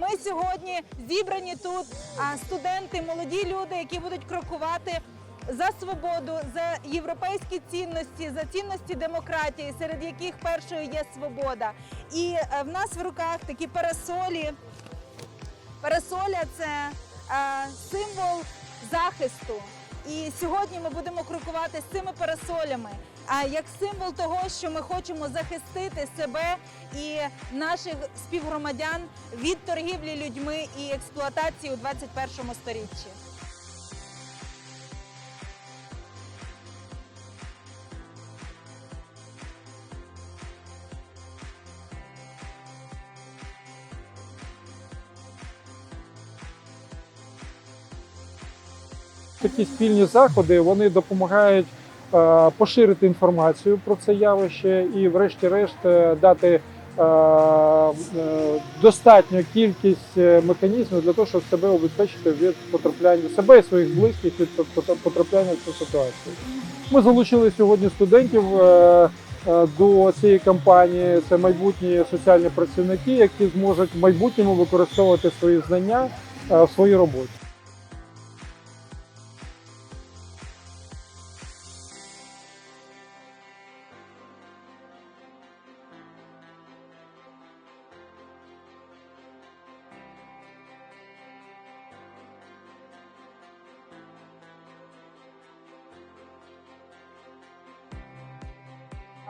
Ми сьогодні зібрані тут студенти, молоді люди, які будуть крокувати за свободу, за європейські цінності, за цінності демократії, серед яких першою є свобода. І е, в нас в руках такі парасолі. Парасоля це е, символ захисту. І сьогодні ми будемо крокувати з цими парасолями. А як символ того, що ми хочемо захистити себе і наших співгромадян від торгівлі людьми і експлуатації у 21 сторіччі. Такі спільні заходи вони допомагають поширити інформацію про це явище і, врешті-решт, е, дати е, е, достатню кількість е, механізмів для того, щоб себе убезпечити від потрапляння себе і своїх близьких від пот- потрапляння в цю ситуацію. Ми залучили сьогодні студентів е, е, до цієї кампанії. Це майбутні соціальні працівники, які зможуть в майбутньому використовувати свої знання е, в своїй роботі.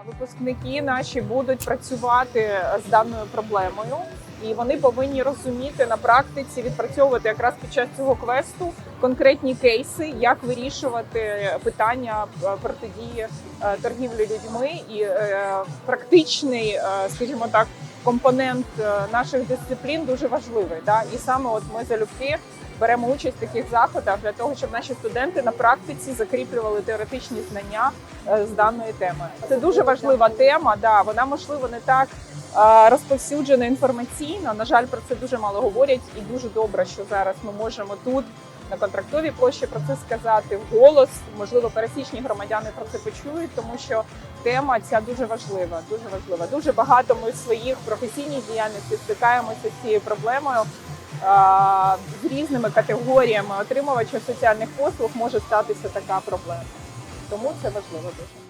Випускники наші будуть працювати з даною проблемою, і вони повинні розуміти на практиці, відпрацьовувати якраз під час цього квесту конкретні кейси, як вирішувати питання е, протидії е, торгівлі людьми, і е, практичний, скажімо так, компонент е, наших дисциплін дуже важливий. Да? І саме от ми залюбки беремо участь в таких заходах для того, щоб наші студенти на практиці закріплювали теоретичні знання е, з даної теми. Це дуже важлива тема. Да, вона можливо не так е, розповсюджена інформаційно. На жаль, про це дуже мало говорять, і дуже добре, що зараз ми можемо тут. На контрактовій площі про це сказати вголос. Можливо, пересічні громадяни про це почують, тому що тема ця дуже важлива. Дуже важлива. Дуже багато ми в своїх професійній діяльності стикаємося з цією проблемою. З різними категоріями отримувача соціальних послуг може статися така проблема. Тому це важливо дуже.